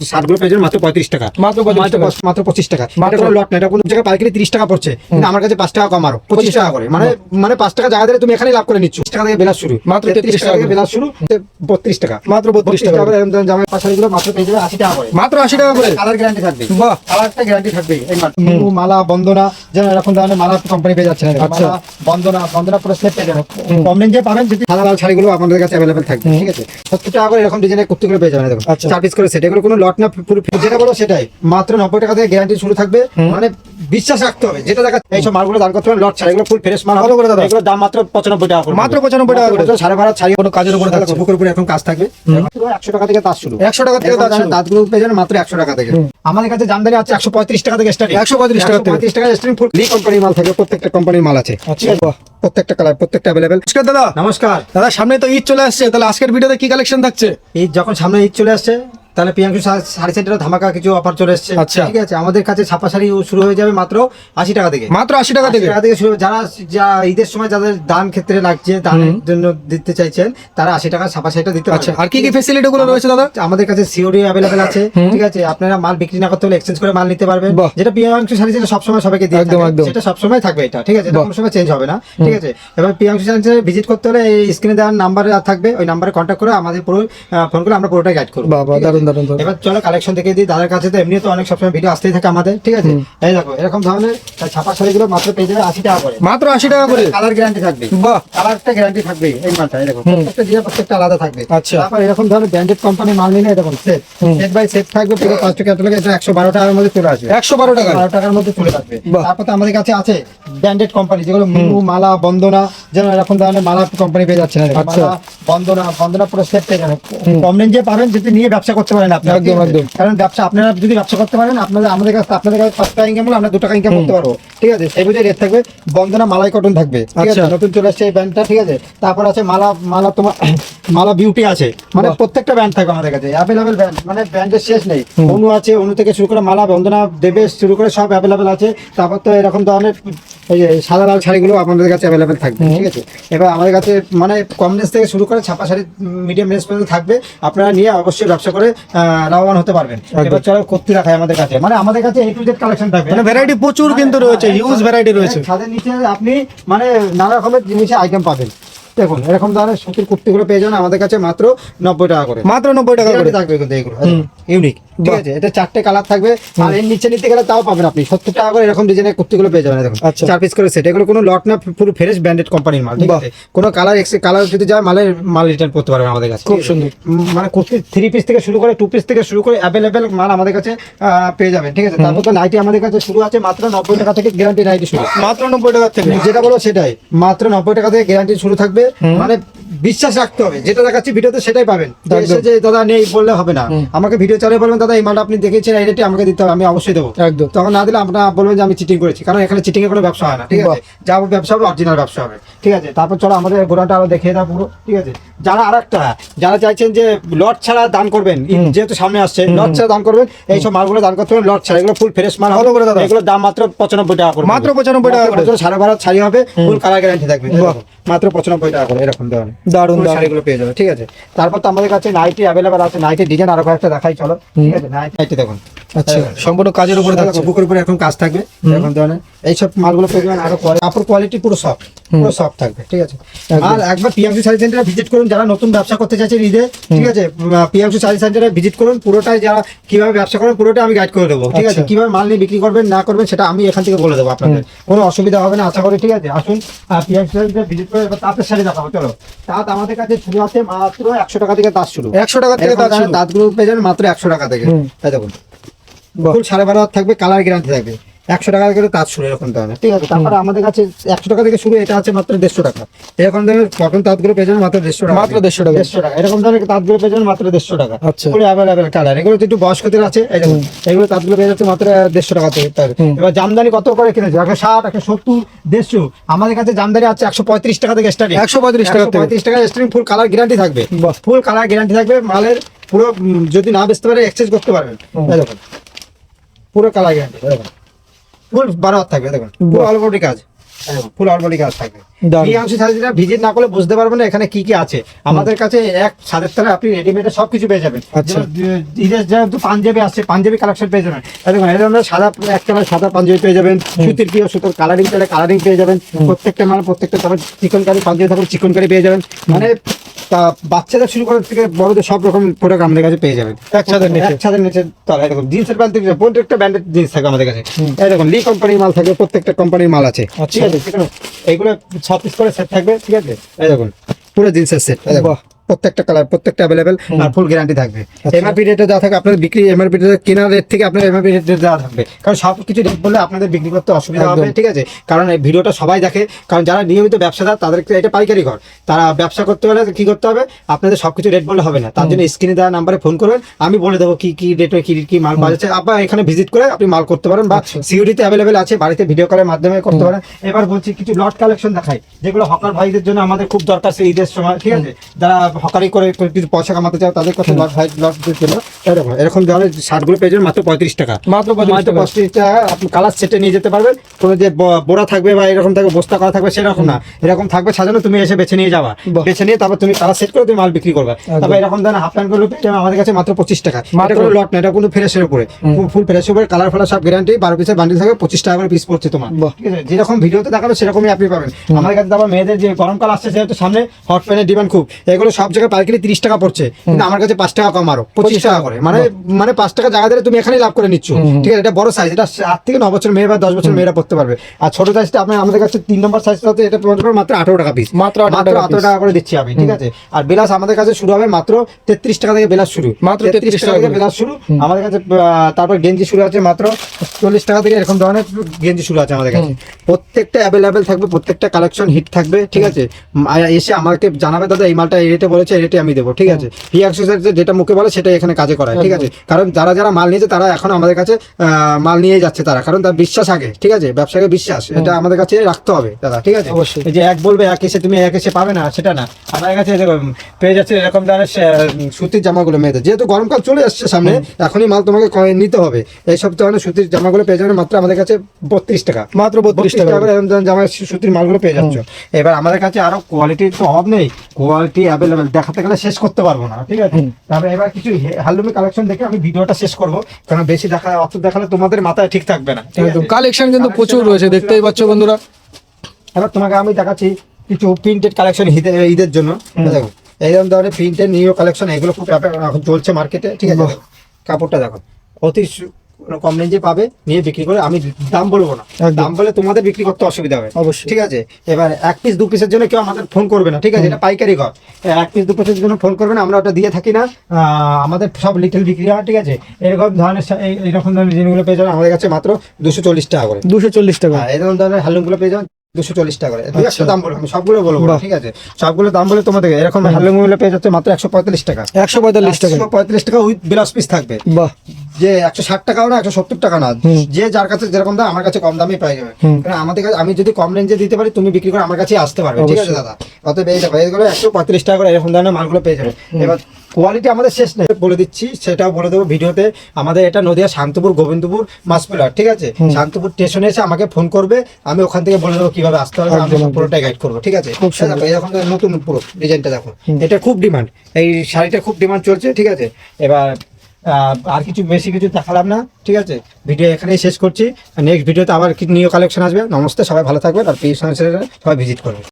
শার্টগুলো পেয়ে মাত্র পঁয়ত্রিশ টাকা। মাত্র মাত্র- মাত্র পঁচিশ টাকা। এটা কোনো লট না এটা কোনো জায়গায় পাইকারি তিরিশ টাকা পড়ছে। কিন্তু আমার কাছে পাঁচ টাকা কম পঁচিশ টাকা করে। মানে মানে পাঁচ টাকা জায়গা দিলে তুমি এখানে লাভ করে নিচ্ছ। টাকা থেকে বেলা শুরু। মাত্র 33 33 টাকা থেকে বেলা শুরু বত্রিশ টাকা। মাত্র 32 টাকা। করে। এরকম পাশাড়িগুলো মাত্র পেয়ে যাবে আশি টাকা করে। মাত্র আশি টাকা করে। কালার গ্যারান্টি থাকবে। কালারটা গ্যারান্টি থাকবে এই মাত্র। মালা বন্দনা যেন এরকম ধরনের মালা কোম্পানি পেয়ে যাচ্ছে আচ্ছা। বন্দনা বন্দনা পুরো সেট পেয়ে যাবেন কম রেঞ্জে পাবেন যদি সাদা লাল শাড়িগুলো আপনাদের কাছে অ্যাভেলেবেল থাকবে। ঠিক আছে? সত্তর টাকা করে এরকম ডিজাইনের কুর্তিগুলো পেয়ে যাবেন দেখুন আচ্ছা। চার পিস করে সেট এগুলো কোনো লট না পুরো যেটা বলো সেটাই। মাত্র নব্বই টাকা থেকে গ্যারান্টি শুরু থাকবে। মানে বিশ্বাস রাখতে হবে যেটা দেখা এইসব মালগুলো দান করতে হবে লট ছাড়া এগুলো ফুল ফ্রেশ মাল কত করে দাদা? এগুলো দাম মাত্র পঁচানব্বই টাকা মাত্র 95 টাকা করে। সাড়ে বারো ছাড়ি কোনো কাজের উপরে থাকছে। বুকের উপরে এখন কাজ থাকবে। একশো টাকা থেকে তার শুরু। একশো টাকা থেকে দাঁত শুরু। দাঁতগুলো পেয়ে যাবেন মাত্র একশো টাকা থেকে। আমাদের কাছে জামদানি আছে একশো পঁয়ত্রিশ টাকা থেকে স্টার্টিং 135 টাকা থেকে। পঁয়ত্রিশ টাকা স্টার্টিং ফুল কোম্পানির মাল থাকে প্রত্যেকটা কোম্পানির মাল আছে। আচ্ছা। ঠিক আছে? প্রত্যেকটা কালার প্রত্যেকটা অ্যাভেলেবেল নমস্কার দাদা। নমস্কার। দাদা সামনে তো ঈদ চলে আসছে তাহলে আজকের ভিডিওতে কি কালেকশন থাকছে? এই যখন সামনে ঈদ চলে আসছে তাহলে প্রিয়াঙ্কু সাড়ে সেন্টারে ধামাকা কিছু অফার চলে এসছে। আচ্ছা। ঠিক আছে আমাদের কাছে ছাপা শাড়ি শুরু হয়ে যাবে মাত্র আশি টাকা থেকে। মাত্র আশি টাকা থেকে? টাকা থেকে শুরু যারা যা ঈদের সময় যাদের দান ক্ষেত্রে লাগছে দানের জন্য দিতে চাইছেন তারা আশি টাকা ছাপা শাড়িটা দিতে আচ্ছা পারবে আর কি কি ফেসিলিটি গুলো রয়েছে দাদা? আমাদের কাছে সিওরি অ্যাভেলেবেল আছে। ঠিক আছে আপনারা মাল বিক্রি না করতে হলে এক্সচেঞ্জ করে মাল নিতে পারবেন। যেটা প্রিয়াংশু শাড়ি সেটা সবসময় সবাইকে দিয়ে একদম, একদম। সেটা সবসময় থাকবে এটা। ঠিক আছে কোনো সময় চেঞ্জ হবে না। ঠিক আছে এবার প্রিয়াংশু শাড়ি ভিজিট করতে হলে এই স্ক্রিনে দেওয়ার নাম্বার থাকবে। ওই নাম্বারে কন্ট্যাক্ট করে আমাদের পুরো ফোন করে আমরা পুরোটা গাইড করব। বাবা আছে? দারুণ এবার চলো কালেকশন দিই দাদার কাছে তো এমনি তো অনেক সবসময় ভিডিও আসতেই থাকে আমাদের ঠিক আছে? এই দেখো এরকম ধরনের ছাপা শাড়িগুলো মাত্র পেয়ে যাবে আশি টাকা করে। মাত্র আশি টাকা করে? কালার গ্যারান্টি থাকবে। বাহ। কালারটা গ্যারান্টি থাকবে এই মালটা দেখো প্রত্যেকটা আলাদা থাকবে। আচ্ছা। তারপর এরকম ধরনের ব্র্যান্ডেড কোম্পানি মাল নিলে দেখুন সেট সেট বাই সেট থাকবে পুরো পাঁচটা ক্যাটালগে এটা একশো বারো টাকার মধ্যে চলে আসবে। একশো বারো টাকা বারো টাকার মধ্যে চলে আসবে। তারপর তো আমাদের কাছে আছে ব্র্যান্ডেড কোম্পানি যেগুলো মিনু মালা বন্দনা যেন এরকম ধরনের মালা কোম্পানি পেয়ে যাচ্ছে না আচ্ছা। বন্দনা বন্দনা পুরো সেট পেয়ে যাবেন। কম রেঞ্জে পাবেন যদি নিয়ে ব্যবসা করতে পারেন আপনি একদম, একদম। কারণ ব্যবসা আপনারা যদি ব্যবসা করতে পারেন আপনাদের আমাদের কাছে আপনাদের কাছে পাঁচ টাকা ইনকাম হলে আমরা দু টাকা ইনকাম করতে পারব। ঠিক আছে? সেই বুঝে রেট থাকবে। বন্দনা মালাই কটন থাকবে। ঠিক আছে? আচ্ছা। নতুন চলে আসছে এই ব্যান্ডটা ঠিক আছে? তারপর আছে মালা মালা তোমার মালা বিউটি আছে। মানে প্রত্যেকটা ব্যান্ড থাকবে আমাদের কাছে। অ্যাভেলেবেল ব্যান্ড মানে ব্যান্ডের শেষ নেই। অনু আছে অনু থেকে শুরু করে মালা বন্দনা দেবে শুরু করে সব অ্যাভেলেবেল আছে। তারপর তো এরকম ধরনের এই যে সাদা লাল শাড়িগুলো আপনাদের কাছে অ্যাভেলেবেল থাকবে ঠিক আছে? এবার আমাদের কাছে মানে কম রেঞ্জ থেকে শুরু করে ছাপা শাড়ি মিডিয়াম রেঞ্জ পর্যন্ত থাকবে। আপনারা নিয়ে অবশ্যই ব্যবসা করে লাভবান হতে পারবেন। এবার চলো কর্তি রাখায় আমাদের কাছে। মানে আমাদের কাছে এ টু জেড কালেকশন থাকবে। মানে ভ্যারাইটি প্রচুর কিন্তু রয়েছে হিউজ ভ্যারাইটি রয়েছে। ছাদের নিচে আপনি মানে নানা রকমের জিনিসের আইটেম পাবেন। দেখুন এরকম ধরনের সুতির কুর্তিগুলো পেয়ে যান আমাদের কাছে মাত্র নব্বই টাকা করে। মাত্র নব্বই টাকা করে। থাকবে কিন্তু এগুলো ইউনিক ঠিক আছে এটা চারটে কালার থাকবে। আর এর নিচে নিতে গেলে তাও পাবেন আপনি। সত্তর টাকা করে এরকম ডিজাইনের কুর্তিগুলো পেয়ে যাবেন দেখুন। আচ্ছা। চার পিস করে সেট এগুলো কোনো লট না পুরো ফ্রেশ ব্র্যান্ডেড কোম্পানির মাল ঠিক আছে? কোনো কালার এক্স কালার যদি যায় মালের মাল রিটার্ন করতে পারবেন আমাদের কাছে খুব সুন্দর। মানে কুর্তি থ্রি পিস থেকে শুরু করে টু পিস থেকে শুরু করে অ্যাভেলেবেল মাল আমাদের কাছে পেয়ে যাবেন ঠিক আছে? তারপর তো নাইটি আমাদের কাছে শুরু আছে মাত্র নব্বই টাকা থেকে গ্যারান্টি নাইটি শুরু। মাত্র নব্বই টাকা থেকে? যেটা বলো সেটাই মাত্র নব্বই টাকা থেকে গ্যারান্টি শুরু থাকবে। মানে বিশ্বাস রাখতে হবে। যেটা দেখাচ্ছি ভিডিওতে সেটাই পাবেন। যে এসে যে দাদা নেই বললে হবে না। আমাকে ভিডিও চালিয়ে বলবেন দাদা এই মালটা আপনি দেখেছেন এই রেটে আমাকে দিতে হবে আমি অবশ্যই দেবো। একদম। তখন না দিলে আপনারা বলবেন যে আমি চিটিং করেছি। কারণ এখানে চিটিং এর কোনো ব্যবসা হয় না ঠিক আছে? যা ব্যবসা হবে অরিজিনাল ব্যবসা হবে ঠিক আছে? তারপর চলো আমাদের গোড়াটা আরও দেখিয়ে দাও পুরো ঠিক আছে? যারা আরেকটা যারা চাইছেন যে লট ছাড়া দান করবেন যেহেতু সামনে আসছে লট ছাড়া দান করবেন এই সব মালগুলো দান করতে হবে লট ছাড়া এগুলো ফুল ফ্রেশ মাল হবে? এগুলোর দাম মাত্র পঁচানব্বই টাকা করে মাত্র 95 টাকা করে। সাড়ে বারো ছাড়ি হবে ফুল কালার গ্যারান্টি থাকবে। মাত্র পঁচানব্বই টাকা করে এরকম ধরনের দারুণ শাড়িগুলো পেয়ে যাবে ঠিক আছে? তারপর তো আমাদের কাছে নাইটি অ্যাভেলেবেল আছে নাইটি ডিজাইন আরও কয়েকটা দেখাই চলো। ঠিক আছে নাইটি দেখুন। আচ্ছা। সম্পূর্ণ কাজের উপরে থাকছে। বুকের উপরে এখন কাজ থাকবে এরকম ধরনের এইসব মালগুলো পেয়ে যাবেন আরও কাপড় কোয়ালিটি পুরো সফট পুরো সফট থাকবে ঠিক আছে? আর একবার পিএমসি শাড়ি সেন্টারে ভিজিট করুন যারা নতুন ব্যবসা করতে চাইছেন ঈদে ঠিক আছে? পিএমসি শাড়ি সেন্টারে ভিজিট করুন পুরোটাই যারা কীভাবে ব্যবসা করেন পুরোটা আমি গাইড করে দেবো ঠিক আছে? আচ্ছা। কীভাবে মাল নিয়ে বিক্রি করবেন না করবেন সেটা আমি এখান থেকে বলে দেবো আপনাদের। কোনো অসুবিধা হবে না আশা করি ঠিক আছে? আসুন পিএমসি শাড়িতে ভিজিট তাঁতের শাড়ি দেখাবো চলো। তাঁত আমাদের কাছে শুরু আছে মাত্র একশো টাকা থেকে তাঁত শুরু। একশো টাকা থেকে পেয়ে যাবেন মাত্র একশো টাকা থেকে। তাই দেখুন। ফুল সাড়ে বারো থাকবে কালার গ্যারান্টি থাকবে। একশো টাকা করে তাঁত শুরু এরকম ধরনের ঠিক আছে তারপরে আমাদের কাছে একশো টাকা থেকে শুরু এটা আছে মাত্র দেড়শো টাকা। এরকম ধরনের কটন তাঁতগুলো পেয়ে যাবেন মাত্র দেড়শো টাকা। মাত্র 150 টাকা। দেড়শো টাকা। এরকম ধরনের তাঁতগুলো পেয়ে যাবেন মাত্র দেড়শো টাকা। আচ্ছা। পুরো অ্যাভেলেবেল কালার এগুলো একটু বয়স্কদের আছে এগুলো তাঁতগুলো পেয়ে যাচ্ছে মাত্র দেড়শো টাকা থেকে। এবার জামদানি কত করে কিনেছে? একশো ষাট একশো সত্তর দেড়শো। আমাদের কাছে জামদানি আছে একশো পঁয়ত্রিশ টাকা থেকে স্টার্টিং 135 টাকা থেকে। পঁয়ত্রিশ টাকা স্টার্টিং ফুল কালার গ্যারান্টি থাকবে। ফুল কালার গ্যারান্টি থাকবে মালের পুরো যদি না বেচতে পারে এক্সচেঞ্জ করতে পারবেন। পুরো কালার গ্যারান্টি ফুল বারো হাত থাকবে দেখুন পুরো। অল বডি কাজ ফুল বডি কাজ থাকবে। প্রিয়াংশু শাড়িটা ভিজিট না করলে বুঝতে পারবেন না এখানে কি কি আছে। আমাদের কাছে এক ছাদের তলায় আপনি রেডিমেডে সবকিছু পেয়ে যাবেন। আচ্ছা। ঈদের যেহেতু পাঞ্জাবি আছে পাঞ্জাবি কালেকশন পেয়ে যাবেন। ধরনের সাদা এক কালার সাদা পাঞ্জাবি পেয়ে যাবেন সুতির প্রিয় সুতোর কালারিং পেলে কালারিং পেয়ে যাবেন। প্রত্যেকটা মানে প্রত্যেকটা তারপর চিকন কারি পাঞ্জাবি থাকবে চিকন কারি পেয়ে যাবেন। মানে তা বাচ্চাদের শুরু করার থেকে বড়দের সব রকম প্রোডাক্ট আমাদের কাছে পেয়ে যাবেন। এক ছাদের নিচে। তলায় দেখুন জিন্সের প্যান্ট থেকে প্রত্যেকটা ব্র্যান্ডের জিন্স থাকে আমাদের কাছে। দেখুন লি কোম্পানির মাল থাকবে প্রত্যেকটা কোম্পানির মাল আছে। আচ্ছা। আছে ঠিক আছে? এইগুলো ছাব্বিশ করে সেট থাকবে ঠিক আছে এই দেখুন পুরো জিন্সের সেট বাহ। প্রত্যেকটা কালার প্রত্যেকটা অ্যাভেলেবেল আর ফুল গ্যারান্টি থাকবে। আচ্ছা। এমআরপি রেটে যা থাকে আপনাদের বিক্রি এমআরপি রেটে কেনার রেট থেকে আপনার এমআরপি রেট দেওয়া থাকবে। কারণ সব কিছু রেট বললে আপনাদের বিক্রি করতে অসুবিধা হবে ঠিক আছে? কারণ এই ভিডিওটা সবাই দেখে কারণ যারা নিয়মিত ব্যবসাদার তাদেরকে এটা পাইকারি ঘর। তারা ব্যবসা করতে হলে কি করতে হবে? আপনাদের সবকিছু রেট বললে হবে না। তার জন্য স্ক্রিনে দেওয়া নাম্বারে ফোন করবেন আমি বলে দেবো কি কি রেটে কি কি মাল পাওয়া যাচ্ছে আপনার এখানে ভিজিট করে আপনি মাল করতে পারেন বা আচ্ছা। সিউরিটি অ্যাভেলেবেল আছে বাড়িতে ভিডিও কলের মাধ্যমে করতে পারেন। এবার বলছি কিছু লট কালেকশন দেখাই যেগুলো হকার ভাইদের জন্য আমাদের খুব দরকার সেই ঈদের সময় ঠিক আছে? যারা হকারি করে কিছু পয়সা কামাতে চাও তাদের কথা লট ভাই লটদের জন্য এরকম এরকম ধরনের শার্টগুলো পেয়ে যাবেন মাত্র পঁয়ত্রিশ টাকা। মাত্র মাত্র পঁয়ত্রিশ টাকা আপনি কালার সেটে নিয়ে যেতে পারবেন কোনো যে ব- বোরা থাকবে বা এরকম থাকবে বস্তা করা থাকবে সেরকম না। এরকম থাকবে সাজানো তুমি এসে বেছে নিয়ে যাবা। বেছে নিয়ে তারপর তুমি কালার সেট করে তুমি মাল বিক্রি করবে। তারপর এরকম ধরনের হাফ প্যান্টগুলো আমাদের কাছে মাত্র পঁচিশ টাকা। মাত্র- মাত্র লট না এটা কোনো ফ্রেশের উপরে। ফুল ফ্রেশের উপরে কালার ফালার সব গ্যারান্টি বারো পিসের বান্ডিল থাকবে পঁচিশ টাকা করে পিস পড়ছে তোমার। বাহ। ঠিক আছে? যেরকম ভিডিওতে দেখাবে সেরকমই আপনি পাবেন। আমাদের কাছে তারপর মেয়েদের যে গরমকাল আসছে সেহেতু সামনে হট প্যানের ডিমান্ড খুব। এগুলো সব জায়গায় পাইকারি তিরিশ টাকা পড়ছে। কিন্তু আমার কাছে পাঁচ টাকা কম আরও পঁচিশ টাকা করে। মানে মানে পাঁচ টাকা জায়গা দিলে তুমি এখানেই লাভ করে নিচ্ছ। ঠিক আছে এটা বড় সাইজ এটা আট থেকে ন বছর মেয়ে বা দশ বছর মেয়েরা পড়তে পারবে। আর ছোট সাইজটা আমাদের কাছে তিন নম্বর এটা পড়বে মাত্র আঠারো টাকা পিস মাত্র মাত্র আঠারো টাকা করে দিচ্ছি আমি ঠিক আছে? আর বিলাস আমাদের কাছে শুরু হবে মাত্র তেত্রিশ টাকা থেকে বিলাস শুরু। মাত্র তেত্রিশ টাকা থেকে করে। বিলাস শুরু। আমাদের কাছে তারপর গেঞ্জি শুরু আছে মাত্র চল্লিশ টাকা থেকে এরকম ধরনের গেঞ্জি শুরু আছে আমাদের কাছে। প্রত্যেকটা অ্যাভেলেবেল থাকবে প্রত্যেকটা কালেকশন হিট থাকবে ঠিক আছে? এসে আমাকে জানাবে দাদা এই মালটা এই রেটে বলেছে রেটে আমি দেবো। ঠিক আছে? পি এক্সারসাইজ যেটা মুখে বলে সেটা এখানে কাজে করায় ঠিক আছে? কারণ যারা যারা মাল নিয়েছে তারা এখন আমাদের কাছে মাল নিয়ে যাচ্ছে তারা। কারণ তার বিশ্বাস আগে ঠিক আছে? ব্যবসাকে বিশ্বাস এটা আমাদের কাছে রাখতে হবে দাদা ঠিক আছে? অবশ্যই। যে এক বলবে এক এসে তুমি এক এসে পাবে না সেটা না। আমার কাছে পেয়ে যাচ্ছে এরকম ধরনের সুতির জামাগুলো মেয়েদের। যেহেতু গরমকাল চলে আসছে সামনে এখনই মাল তোমাকে নিতে হবে। এইসব ধরনের সুতির জামাগুলো পেয়ে যাবে মাত্র আমাদের কাছে বত্রিশ টাকা। মাত্র 32 টাকা। এরকম জামা সুতির মালগুলো পেয়ে যাচ্ছ। এবার আমাদের কাছে আরও কোয়ালিটির তো অভাব নেই। কোয়ালিটি অ্যাভেলেবেল দেখাতে গেলে শেষ করতে পারব না ঠিক আছে? তারপরে এবার কিছু হালুমি কালেকশন দেখে আমি ভিডিওটা শেষ করব কারণ বেশি দেখা অত দেখালে তোমাদের মাথায় ঠিক থাকবে না? একদম কালেকশন কিন্তু প্রচুর রয়েছে দেখতেই পাচ্ছ বন্ধুরা। এবার তোমাকে আমি দেখাচ্ছি কিছু প্রিন্টেড কালেকশন ঈদের জন্য দেখো এইরকম ধরনের প্রিন্টেড নিউ কালেকশন এগুলো খুব এখন চলছে মার্কেটে ঠিক আছে? কাপড়টা দেখো অতি কম রেঞ্জে পাবে নিয়ে বিক্রি করে আমি দাম বলব না। দাম বলে তোমাদের বিক্রি করতে অসুবিধা হবে। অবশ্যই। ঠিক আছে? এবার এক পিস দু পিসের জন্য কেউ আমাদের ফোন করবে না। ঠিক আছে? এটা পাইকারি ঘর। এক পিস দু পিসের জন্য ফোন করবে না আমরা ওটা দিয়ে থাকি না। আমাদের সব লিটেল বিক্রি হয় ঠিক আছে? এরকম ধরনের এরকম ধরনের জিনিসগুলো পেয়ে যাবেন। আমাদের কাছে মাত্র দুশো চল্লিশ টাকা করে। দুশো চল্লিশ টাকা। হ্যাঁ এরকম ধরনের হালুমগুলো পেয়ে যাবেন। দুশো চল্লিশ টাকা করে দুই দাম বলব আমি সবগুলো বলব ঠিক আছে। সবগুলো দাম বলে তোমাদের এরকম হালুমগুলো পেয়ে যাচ্ছে মাত্র একশো পঁয়তাল্লিশ টাকা। একশো পঁয়তাল্লিশ টাকা। একশো পঁয়তাল্লিশ টাকা উইথ বিলাস পিস থাকবে। বাহ। যে একশো ষাট টাকাও না একশো সত্তর টাকা না যে যার কাছে যেরকম দাম আমার কাছে কম দামে পেয়ে যাবে। কারণ আমাদের কাছে আমি যদি কম রেঞ্জে দিতে পারি তুমি বিক্রি করে আমার কাছে আসতে পারবে ঠিক আছে দাদা? অতএব এই দেখো এইগুলো একশো পঁয়ত্রিশ টাকা করে এরকম ধরনের মালগুলো পেয়ে যাবে। এবার কোয়ালিটি আমাদের শেষ নেই। বলে দিচ্ছি সেটাও বলে দেবো ভিডিওতে। আমাদের এটা নদিয়া শান্তপুর গোবিন্দপুর মাসপিলার ঠিক আছে? শান্তপুর স্টেশনে এসে আমাকে ফোন করবে আমি ওখান থেকে বলে দেবো কীভাবে আসতে হবে আমি। পুরোটাই গাইড করব ঠিক আছে? এরকম নতুন পুরো ডিজাইনটা দেখো। এটা খুব ডিমান্ড এই শাড়িটা খুব ডিমান্ড চলছে ঠিক আছে? এবার আর কিছু বেশি কিছু দেখালাম না ঠিক আছে? ভিডিও এখানেই শেষ করছি। নেক্সট ভিডিওতে আবার কি নিউ কালেকশন আসবে। নমস্তে সবাই ভালো থাকবেন আর পেজ সবাই ভিজিট করবে